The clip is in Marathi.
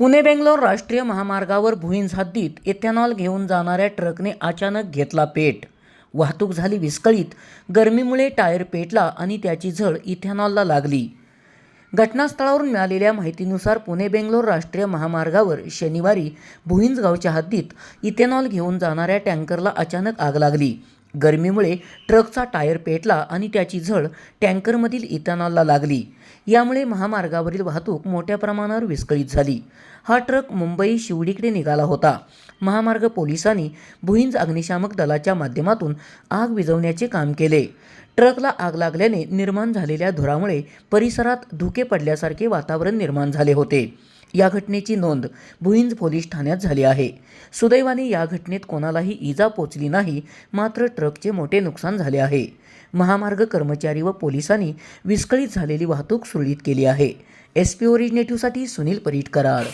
पुणे बेंगलोर राष्ट्रीय महामार्गावर भुईंज हद्दीत इथेनॉल घेऊन जाणाऱ्या ट्रकने अचानक घेतला पेट. वाहतूक झाली विस्कळीत. गरमीमुळे टायर पेटला आणि त्याची झळ इथेनॉलला लागली. घटनास्थळावरून मिळालेल्या माहितीनुसार पुणे बेंगलोर राष्ट्रीय महामार्गावर शनिवारी भुईंज गावच्या हद्दीत इथेनॉल घेऊन जाणाऱ्या टँकरला अचानक आग लागली. गरमीमुळे ट्रकचा टायर पेटला आणि त्याची झळ टँकरमधील इथेनॉलला लागली. यामुळे महामार्गावरील वाहतूक मोठ्या प्रमाणावर विस्कळीत झाली. हा ट्रक मुंबई शिवडीकडे निघाला होता. महामार्ग पोलिसांनी भुईंज अग्निशामक दलाच्या माध्यमातून आग विझवण्याचे काम केले. ट्रकला आग लागल्याने निर्माण झालेल्या धुरामुळे परिसरात धुके पडल्यासारखे वातावरण निर्माण झाले होते. या घटनेची नोंद भुईंज पोलीस ठाण्यात झाली आहे. सुदैवाने या घटनेत कोणालाही इजा पोचली नाही मात्र ट्रकचे मोठे नुकसान झाले आहे. महामार्ग कर्मचारी व पोलिसांनी विस्कळीत झालेली वाहतूक सुरळीत केली आहे. एस पी ओरिजिनेटिव्हसाठी सुनील परीटकराड